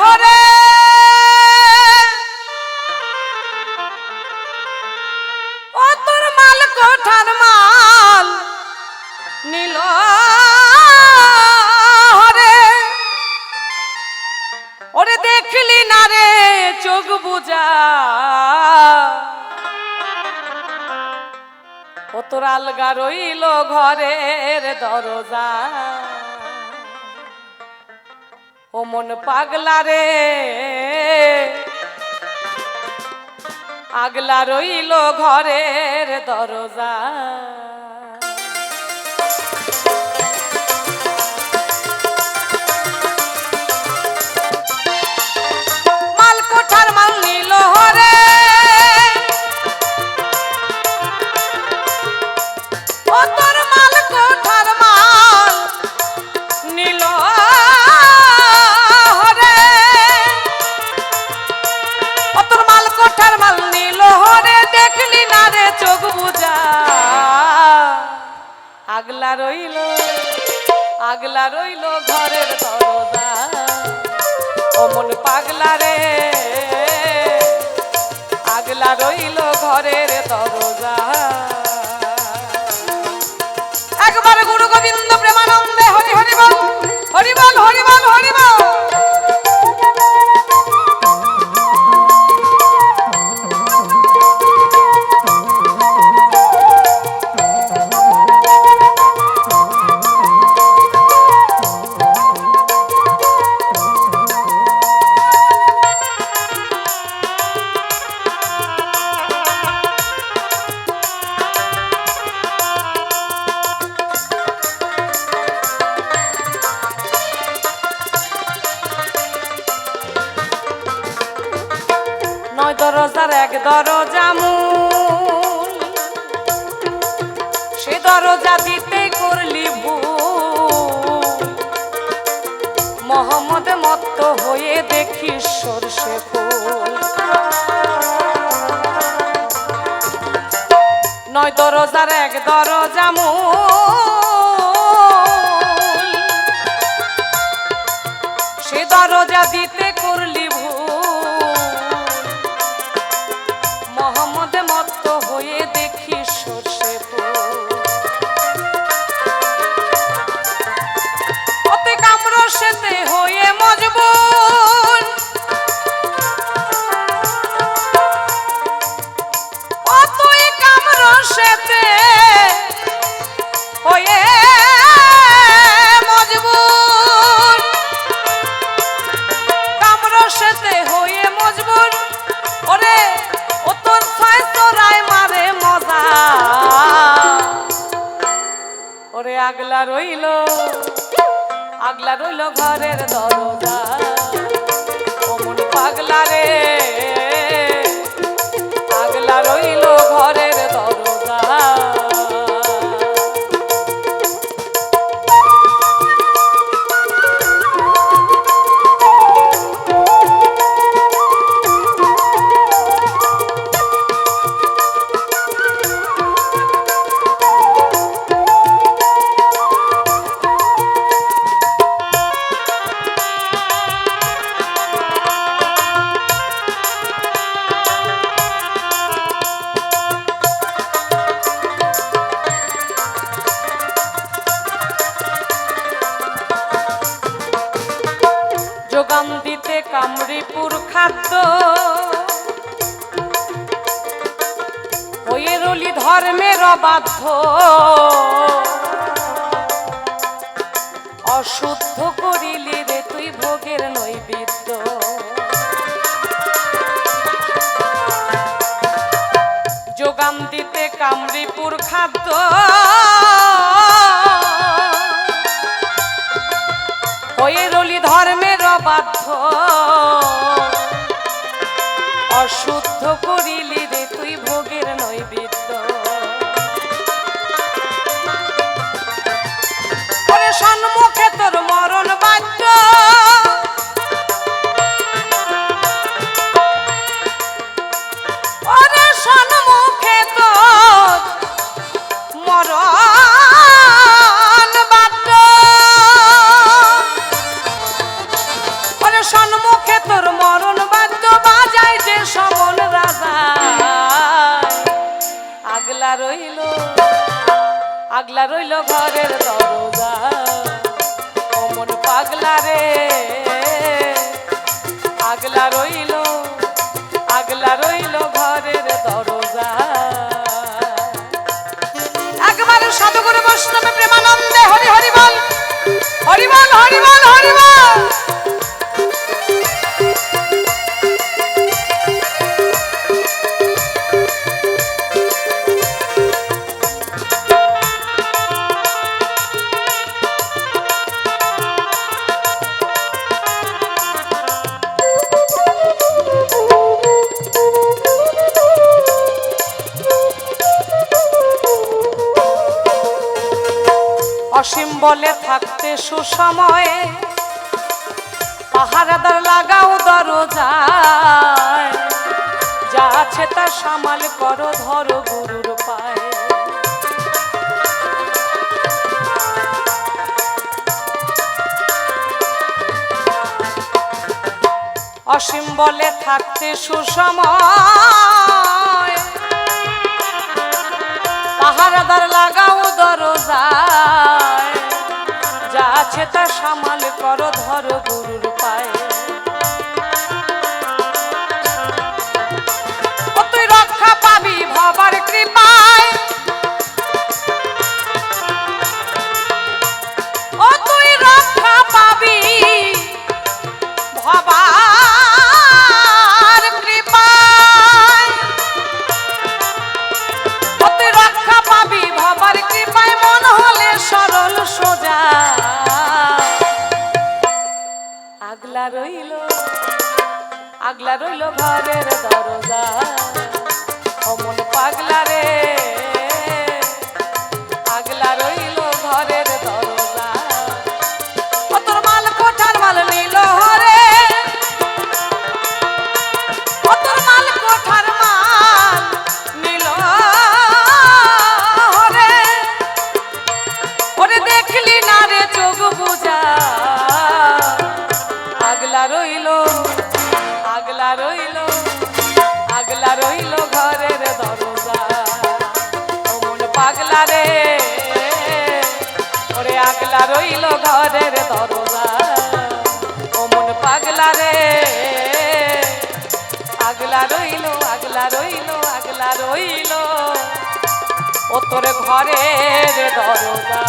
হরে ও তোর মাল কোঠার মাল নীল ওরে দেখলি না রে চোখ বুঝা ও তোর আলগা রইল ঘরের দরজা। ও মন পাগলা রে। আগলা রইল ঘরের দরজা। আগলা রইল আগলা রইল ঘরের দরজা। অমন পাগলা রে, আগলা রইল ঘরের দরজা। একবার গুরু গোবিন্দ দরজার এক দরজা সে দরজা দিতে করলি মোহাম্মদ মত্ত হয়ে দেখি সর্ষে ফুল। নয় দরজার এক দরজা সে দরজা দিতে করলি আগলা রইল আগলা রইল ঘরের দরজা। অমন পাগলা রে। কামরিপুর খাদ্য। হয়ে রলি ধর্মের অবাধ্য অশুদ্ধ করিলি রে তুই ভোগের নৈবেদ্য। যোগান দিতে কামরিপুর খাদ্য। ধর্মের অবাধ্য। অশুদ্ধ করিলি রে তুই ভোগের নৈবেদ্য। ওরে সম্মুখে তোর মরণ বাদ্য বাজায় যে সমন রাজা। আগলা রইল আগলা রইল ঘরের দরজা। অমন পাগলা রে, আগলা রইল আগলা রইল ঘরের দরজা। একবার সদগুরু বৈষ্ণবে প্রেমানন্দে হরি হরি বল হরি বল হরি বল হরি বল। বলে থাকতে সুসময়ে পাহারাদার লাগাও দরজায়। যা আছে তা সামাল করো, ধরো গুরুর পায়ে। অসীম বলে থাকতে সুসময় পাহারাদার লাগাও দরজায়। আছে তা সামাল করো ধরো গুরুর পায়ে। রইল আগলা রইল ঘরের দরজা। অমন পাগলা রে রইল, আগলা রইল আগলা রইল ঘরের দরজা। অমন পাগলা রে, ওরে আগলা রইল ঘরের দরজা। অমন পাগলা রে, আগলা রইল আগলা রইল আগলা রইল। ও তোর ঘরের দরজা।